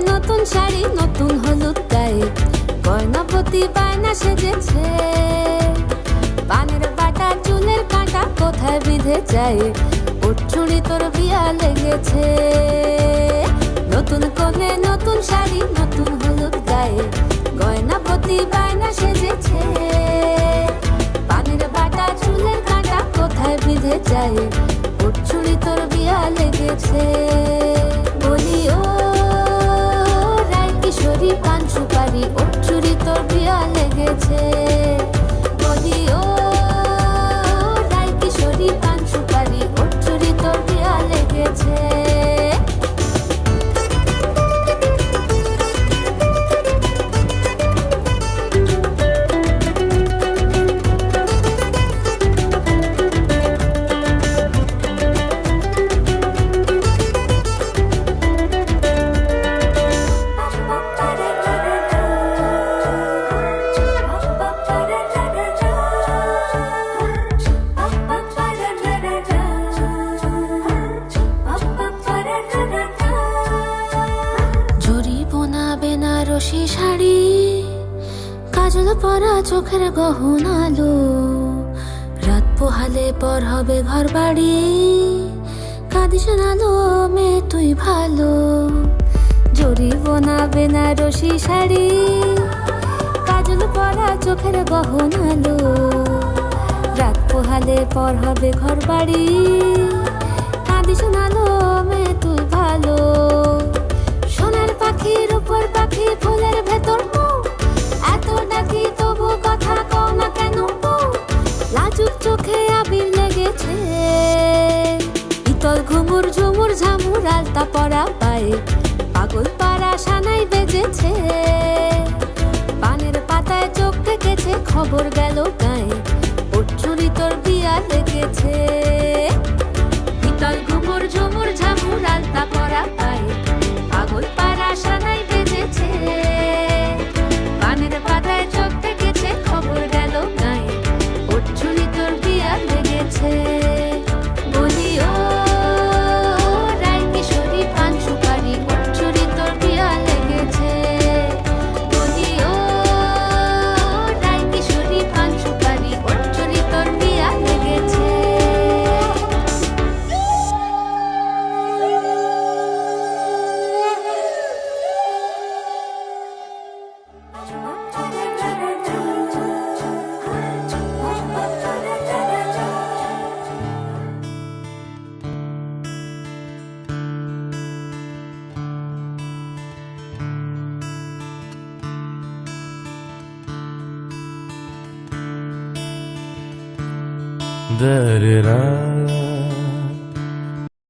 নতুন শাড়ি, নতুন হলুদ গায়ে গয়নাপতি বায়না সেজেছে। পানের বাটা, চুলের কাঁটা কোথায় বিঁধে যায়? ওর তোর বিয়া লেগেছে। নতুন কোণে নতুন শাড়ি, নতুন হলুদ গায়ে। গয়নাপতি বায়না সেজেছে। পানের বাটা, চুলের কাঁটা কোথায় বিঁধে যায়? ওর তোর বিয়া লেগেছে। পরা চোখের গহনালো রাত পোহালে পর হবে ঘর বাড়ি কাঁদিস নালো মেয়ে তুই ভালো। জরি বোনা বেনারসি শাড়ি। কাজল পরা চোখের গহনালো রাত পোহালে পর হবে ঘর বাড়ি কাঁদিস নালো ইতল ঘুমুর ঝুমুর ঝামুর আলতা পরা পায়ে। পাগল পাড়া সানাই বেজেছে। পানের পাতায় চোখ থেকেছে খবর গেল গায়ে। অর্জুনী তোর বিয়া লেগেছে। दर्रा